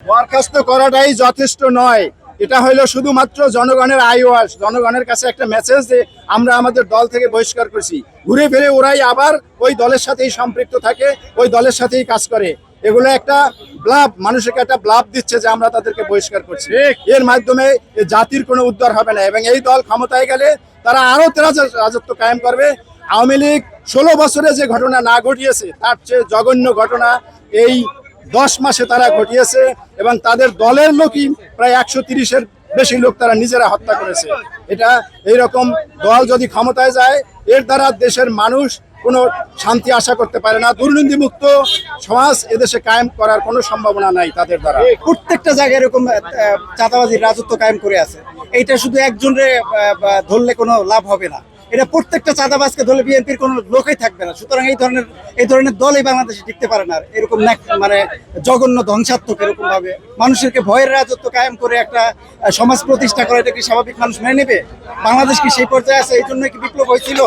বরখাস্ত করাটাই যথেষ্ট নয়। এটা হলো শুধুমাত্র জনগণের আইওয়াস জনগণের কাছে একটা মেসেজ যে আমরা আমাদের দল থেকে বহিষ্কার করছি। ঘুরে ফিরে ওরাই আবার ওই দলের সাথেই সম্পৃক্ত থাকে ওই দলের সাথেই কাজ করে। এগুলো একটা ব্লাব মানুষকে একটা ব্লাব দিচ্ছে যে আমরা তাদেরকে বহিষ্কার করছি। এর মাধ্যমে জাতির কোনো উদ্ধার হবে না এবং এই দল ক্ষমতায় গেলে তারা আরও তেরা রাজত্ব কায়েম করবে। আওয়ামী লীগ ষোলো বছরে যে ঘটনা না ঘটিয়েছে তার চেয়ে জঘন্য ঘটনা এই দশ মাসে তারা ঘটিয়েছে এবং তাদের দলের লোকই প্রায় একশো তিরিশের বেশি লোক তারা নিজেরা হত্যা করেছে। এটা এইরকম দল যদি ক্ষমতায় যায়, এর দ্বারা দেশের মানুষ কোনো শান্তি আশা করতে পারে না। দুর্নীতিমুক্ত সমাজ এদেশে কায়েম করার কোনো সম্ভাবনা নাই তাদের দ্বারা। প্রত্যেকটা জায়গায় এরকম চাঁদাবাজির রাজত্ব কায়েম করে আছে। এইটা শুধু একজনের ধরলে কোনো লাভ হবে না। এটা প্রত্যেকটা চাঁদাবাজকে ধরলে বিএনপির কোনো লোকই থাকবে না। সুতরাং এই ধরনের এই ধরনের দলই বাংলাদেশে টিকতে পারে না। এরকম মানে জঘন্য ধ্বংসাত্মক এরকম ভাবে। মানুষেরকে ভয়ের রাজত্ব কায়েম করে একটা সমাজ প্রতিষ্ঠা করা এটা কি স্বাভাবিক মানুষ মেনে নেবে? বাংলাদেশ কি সেই পর্যায়ে আছে? এই জন্য কি বিপ্লব হয়েছিল?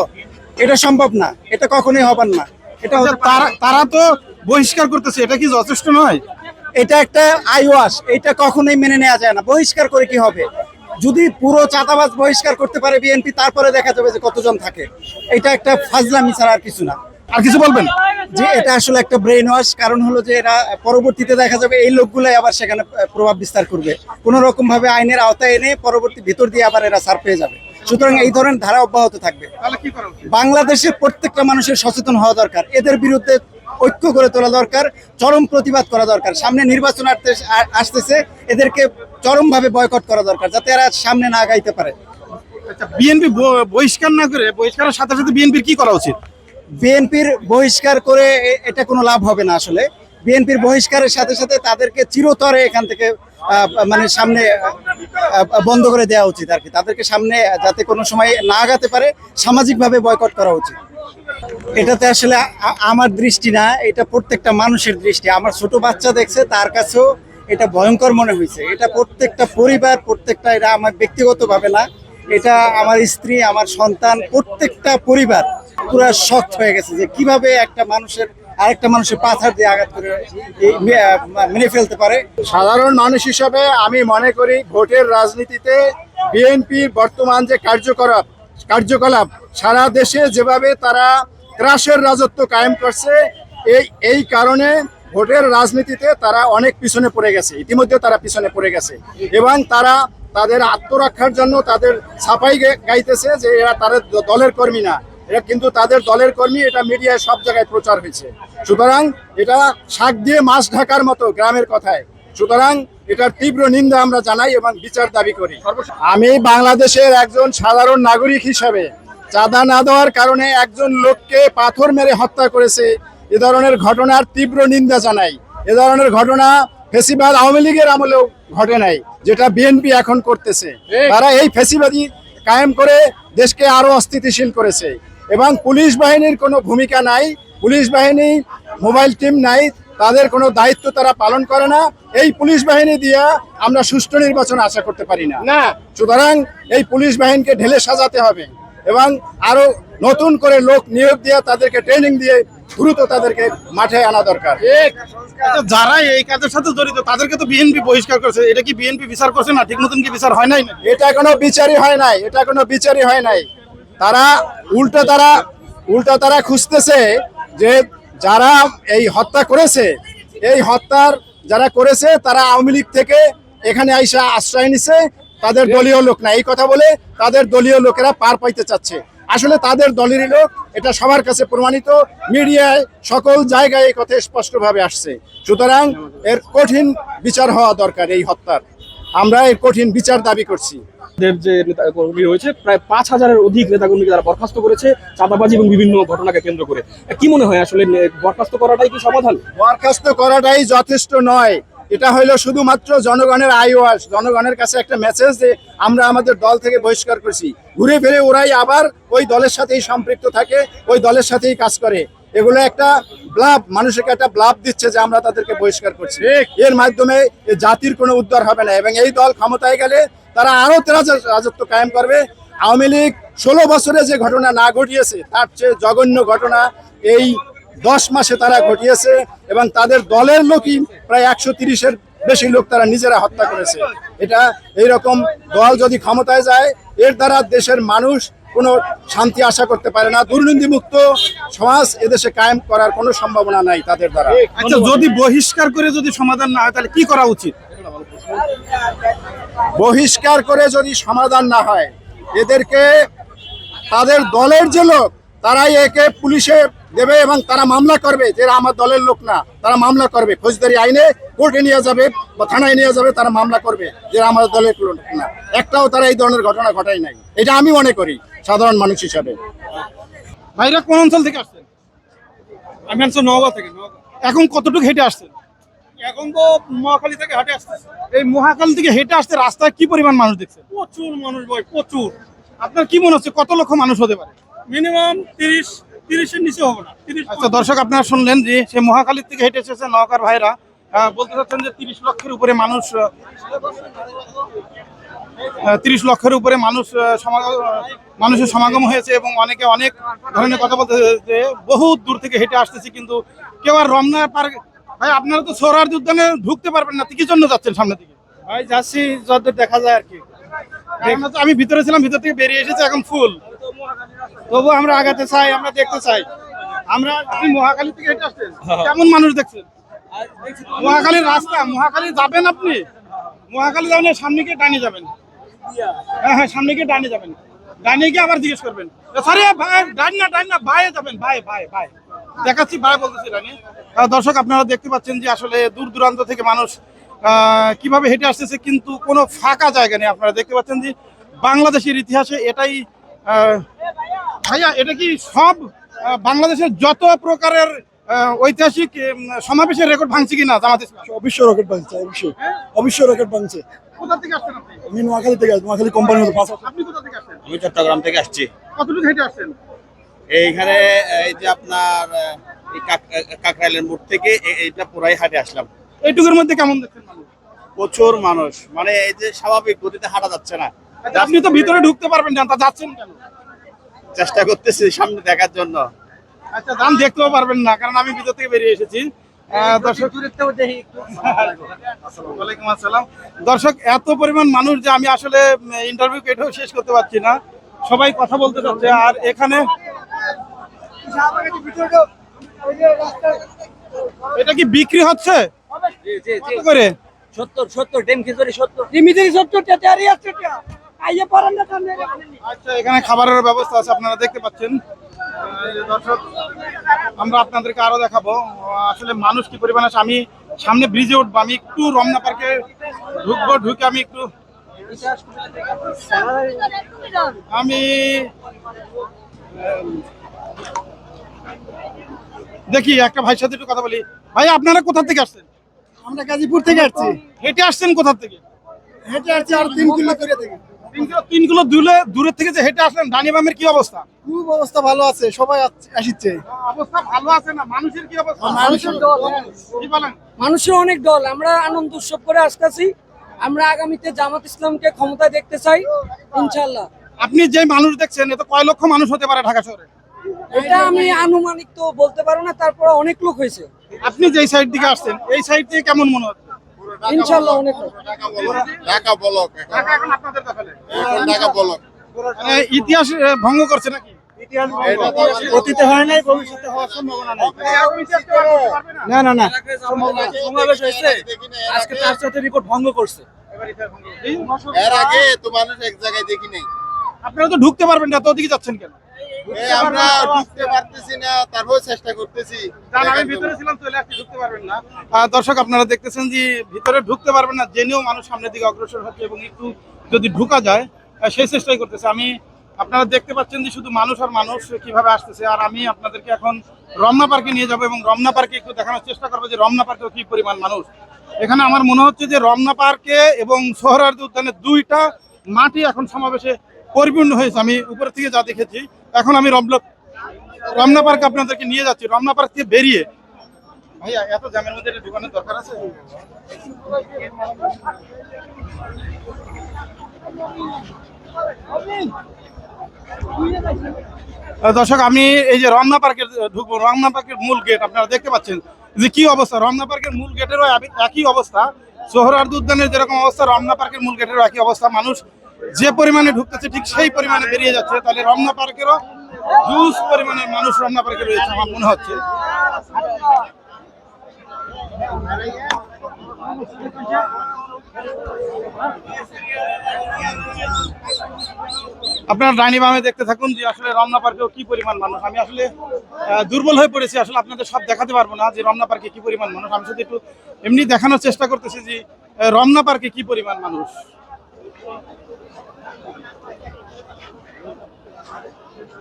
এটা সম্ভব না। এটা কখনোই হবার না। এটা হতে তারা তারা তো বহিষ্কার করতেছে। এটা কি যথেষ্ট নয়? এটা একটা আইওয়াস। এটা কখনোই মেনে নেওয়া যায় না। বহিষ্কার করে কি হবে? যদি পুরো চাঁদাবাজ বহিষ্কার করতে পারে বিএনপি তারপরে দেখা যাবে যে কতজন থাকে। এটা একটা ফাজলামি ছাড়া আর কিছু না। আর কিছু বলবেন? যে এটা আসলে একটা ব্রেন ওয়াশ কারণ হলো যে এরা পরবর্তীতে দেখা যাবে এই লোকগুলাই আবার সেখানে প্রভাব বিস্তার করবে। কোন রকম ভাবে আইনের আওতায় এনে পরবর্তী ভিতর দিয়ে আবার এরা সার পেয়ে যাবে। সুতরাং এই ধরনের ধারা অব্যাহত থাকবে। বাংলাদেশের প্রত্যেকটা মানুষের সচেতন হওয়া দরকার। এদের বিরুদ্ধে ঐক্য করে তোলা দরকার চরম প্রতিবাদ করা দরকার। সামনে নির্বাচন আসতেছে এদেরকে চরমভাবে বয়কট করা দরকার যাতে এরা সামনে না গাইতে পারে। আচ্ছা বিএনপি বহিষ্কার না করে বহিষ্কারের সাথে সাথে বিএনপির কি করা উচিত? বিএনপির বহিষ্কার করে এটা কোনো লাভ হবে না আসলে। বিএনপির বহিষ্কারের সাথে সাথে তাদেরকে চিরতরে এখান থেকে মানে সামনে বন্ধ করে দেওয়া উচিত আর কি। তাদেরকে সামনে যাতে কোনো সময় না আগাতে পারে সামাজিকভাবে বয়কট করা উচিত। এটাতে আসলে আমার দৃষ্টি না এটা প্রত্যেকটা মানুষের দৃষ্টি। আমার ছোট বাচ্চা দেখছে তার কাছেও এটা ভয়ঙ্কর মনে হয়েছে। এটা প্রত্যেকটা পরিবার, প্রত্যেকটা এটা আমার ব্যক্তিগতভাবে না, এটা আমার স্ত্রী, আমার সন্তান, প্রত্যেকটা পরিবার পুরো শখ হয়ে গেছে যে কীভাবে একটা মানুষের, আরেকটা মানুষের পাথার দিয়ে আঘাত করে মেনে ফেলতে পারে। সাধারণ মানুষ হিসাবে আমি মনে করি ভোটের রাজনীতিতে বিএনপির বর্তমান যে কার্যকলাপ কার্যকলাপ, সারা দেশে যেভাবে তারা ত্রাসের রাজত্ব কায়েম করছে, এই এই কারণে ভোটের রাজনীতিতে তারা অনেক পিছনে পড়ে গেছে। ইতিমধ্যে তারা পিছনে পড়ে গেছে। এবং তারা তাদের আত্মরক্ষার জন্য তাদের ছাপাই গাইতেছে যে এরা তাদের দলের কর্মী না। এটা কিন্তু তাদের দলের কর্মী, এটা মিডিয়ায় সব জায়গায় প্রচার হয়েছে। সুতরাং এটা শাক দিয়ে মাছ ঢাকার মতো গ্রামের কথায়। সুতরাং এটার তীব্র নিন্দা আমরা জানাই এবং বিচার দাবি করি। আমি বাংলাদেশের একজন সাধারণ নাগরিক হিসাবে চাঁদা না দেওয়ার কারণে একজন লোককে পাথর মেরে হত্যা করেছে এ ধরনের ঘটনার তীব্র নিন্দা জানাই। এ ধরনের ঘটনা ফেসিবাদ আওয়ামী লীগের আমলেও ঘটে নাই যেটা বিএনপি এখন করতেছে। তারা এই ফেসিবাদী কায়েম করে দেশকে আরও অস্থিতিশীল করেছে। এবং পুলিশ বাহিনীর কোনো ভূমিকা নাই পুলিশ বাহিনী মোবাইল টিম নাই তাদের কোনো দায়িত্ব তারা পালন করে না। এই পুলিশ বাহিনী দিয়ে আমরা সুষ্ঠু নির্বাচন আশা করতে পারি না। না। সুতরাং এই পুলিশ বাহিনীকে ঢেলে সাজাতে হবে এবং আরও নতুন করে লোক নিয়োগ দিয়ে তাদেরকে ট্রেনিং দিয়ে দ্রুত তাদেরকে মাঠে আনা দরকার। আচ্ছা, যারা এই কাজের সাথে জড়িত তাদেরকে তো বিএনপি বহিষ্কার করছে। এটা কি বিএনপি বিচার করছে না? ঠিক মতন কি বিচার হয় নাই এটা কোনো বিচারই হয় নাই এটা কোনো বিচারই হয় নাই। তারা উল্টা তারা উল্টা তারা খুঁজতেছে যে যারা এই হত্যা করেছে এই হত্যার যারা করেছে তারা আওয়ামী লীগ থেকে এখানে আইসা আশ্রয় নিছে তাদের দলীয় লোক না। এই কথা বলে তাদের দলীয় লোকেরা পার পাইতে চাচ্ছে। আসলে তাদের দলেরই লোক এটা সবার কাছে প্রমাণিত। মিডিয়ায় সকল জায়গায় এই কথা স্পষ্টভাবে আসছে। সুতরাং এর কঠিন বিচার হওয়া দরকার এই হত্যার। আমরা এর কঠিন বিচার দাবি করছি। যে নেতা কর্মী রয়েছে প্রায় পাঁচ হাজারের অধিক নেতাকর্মীকে তারা বরখাস্ত করেছে চাঁদাবাজি এবং বিভিন্ন ঘটনাকে কেন্দ্র করে। কি মনে হয় আসলে বরখাস্ত করাটাই কি সমাধান? বরখাস্ত করাটাই যথেষ্ট নয়। এটা হইল শুধুমাত্র জনগণের আইওয়াস জনগণের কাছে একটা মেসেজ যে আমরা আমাদের দল থেকে বহিষ্কার করছি। ঘুরে ফিরে ওরাই আবার ওই দলের সাথেই সম্পৃক্ত থাকে ওই দলের সাথেই কাজ করে। এগুলো একটা ব্লাব মানুষকে একটা ব্লাব দিচ্ছে যে আমরা তাদেরকে বহিষ্কার করছি। এর মাধ্যমে জাতির কোনো উদ্ধার হবে না এবং এই দল ক্ষমতায় গেলে তারা আরও রাজত্ব কায়েম করবে। আওয়ামী লীগ ষোলো বছরে যে ঘটনা না ঘটিয়েছে তার চেয়ে জঘন্য ঘটনা এই দশ মাসে তারা ঘটিয়েছে এবং তাদের দলের লোকই প্রায় একশো তিরিশের বেশি লোক তারা নিজেরা হত্যা করেছে। এটা এইরকম দল যদি ক্ষমতায় যায় এর দ্বারা দেশের মানুষ কোনো শান্তি আশা করতে পারে না। দুর্নীতিমুক্ত সমাজ এদেশে কায়েম করার কোনো সম্ভাবনা নাই তাদের দ্বারা। আচ্ছা যদি বহিষ্কার করে যদি সমাধান না হয় তাহলে কি করা উচিত? বহিষ্কার করে যদি সমাধান না হয় এদেরকে তাদের দলের যে লোক তারাই একে পুলিশে দেবে এবং তারা মামলা করবে যে আমার দলের লোক না তারা মামলা করবে। ফৌজদারি আইনে কোর্টে নিয়ে যাবে বা থানায় নিয়ে যাবে তারা মামলা করবে যে আমার দলের লোক না। একটাও তারা এই ধরনের ঘটনা ঘটাই নাই। এটা আমি মনে করি সাধারণ মানুষ হিসাবে। ভাইরা কোন অঞ্চল থেকে আসছেন? আমি আসছি নওগাঁ থেকে এখন কতটুকু হেঁটে আসছেন? এখন তো মহাখালী থেকে হাটে আসতেছে এই মহাকাল থেকে হেঁটে আসতে রাস্তায় কি পরিমাণ মানুষ দেখছে প্রচুর মানুষ ভাই প্রচুর। আপনার কি মনে হচ্ছে কত লক্ষ মানুষ হতে পারে? মিনিমাম তিরিশ তিরিশের নিচে হবে না। তিরিশ আচ্ছা দর্শক আপনারা শুনলেন যে সে মহাখালীর থেকে হেঁটে এসেছে নওকার ভাইরা। বলতে চাচ্ছেন যে তিরিশ লক্ষের উপরে মানুষ তিরিশ লক্ষের উপরে মানুষ সমাগম মানুষের সমাগম হয়েছে এবং অনেকে অনেক ধরনের কথা বলতে যে বহু দূর থেকে হেঁটে আসতেছি কিন্তু কেউ আর রমনা পার্ক ভাই আপনারা তো সোহরার উদ্যানে ঢুকতে পারবেন না কি জন্য যাচ্ছেন সামনের দিকে? ভাই যাচ্ছি যত দেখা যায় আর কি। তো- আমি ভিতরে ছিলাম ভিতর থেকে বেরিয়ে এসেছে এখন ফুল। তবু আমরা আগাতে চাই আমরা দেখতে চাই। আমরা মহাখালী থেকে হেঁটে আসছেন? কেমন মানুষ দেখছেন? মহাখালীর রাস্তা মহাখালী যাবেন আপনি? মহাখালী যাবেন সামনে গিয়ে ডানে যাবেন। হ্যাঁ হ্যাঁ সামনে গিয়ে ডানে যাবেন। ডানে গিয়ে আবার জিজ্ঞেস করবেন। সরি ভাই ডান না ডান না বায়ে যাবেন ভাই ভাই ভাই দেখাচ্ছি ভাই বলতেছি ডানে। দর্শক আপনারা দেখতে পাচ্ছেন যে আসলে দূর দূরান্ত থেকে মানুষ কীভাবে হেঁটে আসতেছে কিন্তু কোনো ফাঁকা জায়গা নেই। আপনারা দেখতে পাচ্ছেন যে বাংলাদেশের ইতিহাসে এটাই ভাইয়া এটা কি সব বাংলাদেশের যত প্রকারের ঐতিহাসিক সমাবেশের রেকর্ড ভাঙছে কিনা জামাত অবশ্যই রকেট ভাঙছে অবশ্যই। অবশ্যই রকেট ভাঙছে। কোথা থেকে আসছেন আপনি? আমি নোয়াখালী থেকে আসছি নোয়াখালী কোম্পানির আপনি কোথা থেকে আসছেন? আমি চট্টগ্রাম থেকে আসছি। কতটুকু হেঁটে আসছেন? এইখানে এই যে আপনার এই কাকরাইলের মোড় থেকে এইটা পুরাই হাটে আসলাম। এইটুকুর মধ্যে কেমন দেখছেন প্রচুর মানুষ। মানে এই যে স্বাভাবিক গতিতে হাঁটা যাচ্ছে না। আচ্ছা, আপনি তো ভিতরে ঢুকতে পারবেন না তা যাচ্ছেন কেন? চেষ্টা করতেছি সামনে দেখার জন্য। আচ্ছা দাম দেখতেও পারবেন না কারণ আমি ভিতর থেকে বেরিয়ে এসেছি। দর্শক ওয়ালাইকুম আসসালাম দর্শক এত পরিমাণ মানুষ যে আমি আসলে ইন্টারভিউ কেটেও শেষ করতে পারছি না। সবাই কথা বলতে চাচ্ছে আর এখানে এটা কি বিক্রি হচ্ছে? করে? সত্তর সত্তর টেন খিচুড়ি সত্তর। রিমিদিরি সত্তর আচ্ছা এখানে খাবারের ব্যবস্থা আছে আপনারা দেখতে পাচ্ছেন। দর্শক আমরা আপনাদেরকে আরও দেখাবো। আসলে মানুষ কি পরিমাণ আছে? আমি সামনে ব্রিজে উঠবো আমি একটু রমনা পার্কে ঢুকবো ঢুকে আমি একটু আমি দেখি একটা ভাইয়ের সাথে একটু কথা বলি। ভাই আপনারা কোথা থেকে আসছেন? আমরা গাজীপুর থেকে আসছি। হেঁটে আসছেন কোথা থেকে? হেঁটে আসছি আর তিন কিলো করে থেকে। তিন কিলো দূরে দূরের থেকে যে হেঁটে আসলেন ডানি বামের কি অবস্থা? খুব অবস্থা ভালো আছে সবাই আস- আসিচ্ছে। অবস্থা ভালো আছে না? মানুষের কি অবস্থা? মানুষের দল কি বলেন? মানুষের অনেক দল আমরা আনন্দ উৎসব করে আসতেছি। আমরা আগামীতে জামাত ইসলামকে ক্ষমতায় দেখতে চাই ইনশাল্লাহ আপনি যে মানুষ দেখছেন এত কয় লক্ষ মানুষ হতে পারে ঢাকা শহরে? এটা আমি আনুমানিক তো বলতে পারব না তারপর অনেক লোক হয়েছে। আপনি যেই সাইড দিকে আসছেন এই সাইড থেকে কেমন মনে হচ্ছে? ইনশাল্লাহ অনেক ঢাকা বলক। এখন। আপনাদের দখলে ঢাকা বলক। ইতিহাস ভঙ্গ করছে নাকি? অতীতে হয় নাই ভবিষ্যতে হওয়ার সম্ভাবনা নাই। না? না না না। সমাবেশ হয়েছে। আজকে তার সাথে রিপোর্ট ভঙ্গ করছে। এর আগে তো মানুষ এক জায়গায় দেখি নাই। আপনারা তো ঢুকতে পারবেন না তো ওদিকে যাচ্ছেন কেন? আমরা ঢুকতে পারতেছি না তারপর চেষ্টা করতেছি। আমি ভিতরে ছিলাম চলে আসছি ঢুকতে পারবেন না। দর্শক আপনারা দেখতেছেন যে ভিতরে ঢুকতে পারবেন না জেনেও মানুষ সামনের দিকে অগ্রসর হচ্ছে এবং একটু যদি ঢুকা যায় সেই চেষ্টাই করতেছে। আমি আপনারা দেখতে পাচ্ছেন যে শুধু মানুষ আর মানুষ কীভাবে আসতেছে আর আমি আপনাদেরকে এখন রমনা পার্কে নিয়ে যাব এবং রমনা পার্কে একটু দেখানোর চেষ্টা করব যে রমনা পার্কেও কি পরিমাণ মানুষ। এখানে আমার মনে হচ্ছে যে রমনা পার্কে এবং সোহরাওয়ার্দী উদ্যানে দুইটা মাটি এখন সমাবেশে পরিপূর্ণ হয়েছে। আমি উপর থেকে যা দেখেছি এখন আমি রমনা রমনা পার্ক আপনাদেরকে নিয়ে যাচ্ছি। রমনা পার্ক থেকে বেরিয়ে। ভাইয়া, এত জ্যামের মধ্যে দোকানের দরকার আছে? দর্শক, আমি এই যে রমনা পার্কের ঢুকবো। রমনা পার্কের মূল গেট, আপনারা দেখতে পাচ্ছেন যে কি অবস্থা। রমনা পার্কের মূল গেটেরও একই অবস্থা। সোহরার্দ উদ্যানের যেরকম অবস্থা, রমনা পার্কের মূল গেটের একই অবস্থা। মানুষ যে পরিমাণে ঢুকতেছে ঠিক সেই পরিমাণে বেরিয়ে যাচ্ছে। তাহলে রমনা পার্কেরও হিউজ পরিমাণের মানুষ রমনা পার্কে রয়েছে আমার মনে হচ্ছে। আপনার ডাইনি বামে দেখতে থাকুন যে আসলে রমনা পার্কেও কি পরিমাণ মানুষ। আমি আসলে দুর্বল হয়ে পড়েছি, আসলে আপনাদের সব দেখাতে পারব না যে রমনা পার্কে কি পরিমাণ মানুষ। আমি শুধু একটু এমনি দেখানোর চেষ্টা করতেছি যে রমনা পার্কে কি পরিমাণ মানুষ।